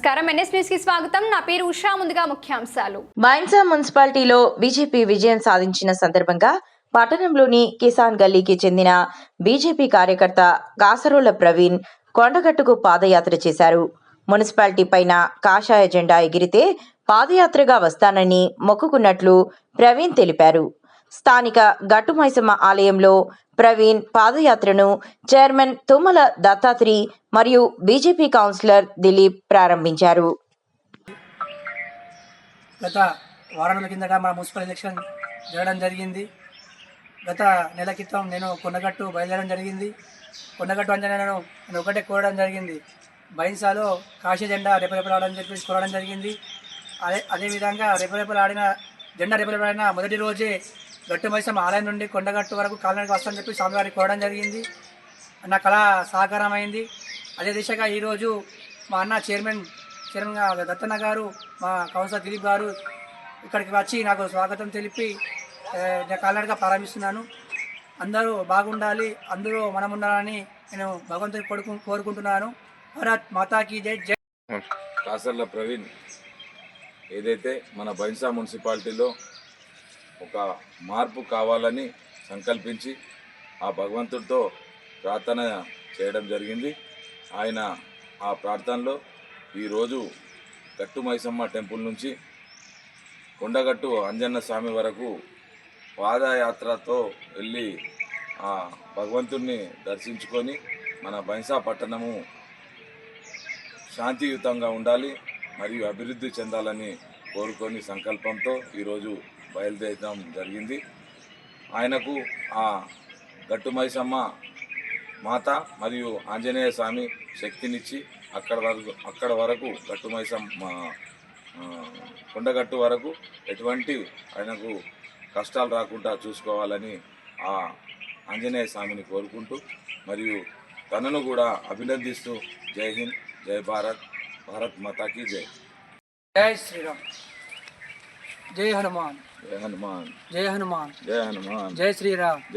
నమస్కారం. స్వాగతం. నా పేరు ఉషా. ముందుగా ముఖ్యాంశాలు. మైన్సా మున్సిపాలిటీలో బీజేపీ విజయం సాధించిన సందర్భంగా పట్టణంలోని కిసాన్ గల్లీకి చెందిన బీజేపీ కార్యకర్త కాసరోల ప్రవీణ్ కొండగట్టుకు పాదయాత్ర చేశారు. మున్సిపాలిటీ పైన కాషాయ జెండా ఎగిరితే పాదయాత్రగా వస్తానని మొక్కుకున్నట్లు ప్రవీణ్ తెలిపారు. స్థానిక గట్టుమైసమ్మ ఆలయంలో ప్రవీణ్ పాదయాత్రను చైర్మన్ తుమ్మల దత్తాత్రి మరియు బీజేపీ కౌన్సిలర్ దిలీప్ ప్రారంభించారు. గత వారాల కిందట మన మున్సిపల్ ఎలక్షన్ జరగడం జరిగింది. గత నెల క్రితం నేను కొండగట్టు బయలుదేరడం జరిగింది. కొండగట్టు అంజనేయులను నేను ఒకటే కోరడం జరిగింది. బైన్సాలో కాశీ జెండా రెపరెపలాడని చెప్పి కోరడం జరిగింది. అదే అదేవిధంగా రెపరెపలాడిన జెండా రెపరెపలాడిన మొదటి రోజే గట్టు మైసం ఆలయం నుండి కొండగట్టు వరకు కాలనీకి వస్తానని చెప్పి స్వామివారికి కోరడం జరిగింది. నా కళ సహకారం అయింది అదే దిశగా ఈరోజు మా అన్న చైర్మన్ చైర్మన్గా దత్తన్న గారు మా కౌన్సిలర్ దిలీప్ గారు ఇక్కడికి వచ్చి నాకు స్వాగతం తెలిపి నేను కాలనీగా ప్రారంభిస్తున్నాను. అందరూ బాగుండాలి అందరూ మనం ఉండాలని నేను భగవంతుని కొడుకు కోరుకుంటున్నాను. భరత్ మాతాకి జై జై. కాసర్ల ప్రవీణ్ ఏదైతే మన బైన్సా మున్సిపాలిటీలో ఒక మార్పు కావాలని సంకల్పించి ఆ భగవంతుడితో ప్రార్థన చేయడం జరిగింది. ఆయన ఆ ప్రార్థనలో ఈరోజు గట్టు మైసమ్మ టెంపుల్ నుంచి కొండగట్టు అంజన్న స్వామి వరకు పాదయాత్రతో వెళ్ళి ఆ భగవంతుణ్ణి దర్శించుకొని మన బైన్సా పట్టణము శాంతియుతంగా ఉండాలి మరియు అభివృద్ధి చెందాలని కోరుకొని సంకల్పంతో ఈరోజు బయలుదేరడం జరిగింది. ఆయనకు ఆ గట్టు మైసమ్మ మాత మరియు ఆంజనేయ స్వామి శక్తినిచ్చి అక్కడ వరకు అక్కడ వరకు గట్టుమైసమ్మ కొండగట్టు వరకు ఎటువంటి ఆయనకు కష్టాలు రాకుండా చూసుకోవాలని ఆ ఆంజనేయ స్వామిని కోరుకుంటూ మరియు తనను కూడా అభినందిస్తూ జై హింద్ జై భారత్ భారత్ మాతాకి జై. జై శ్రీరామ్. జై హనుమాన్. జై హనుమాన్. జై హనుమాన్. జై హనుమాన్. జై శ్రీరామ్.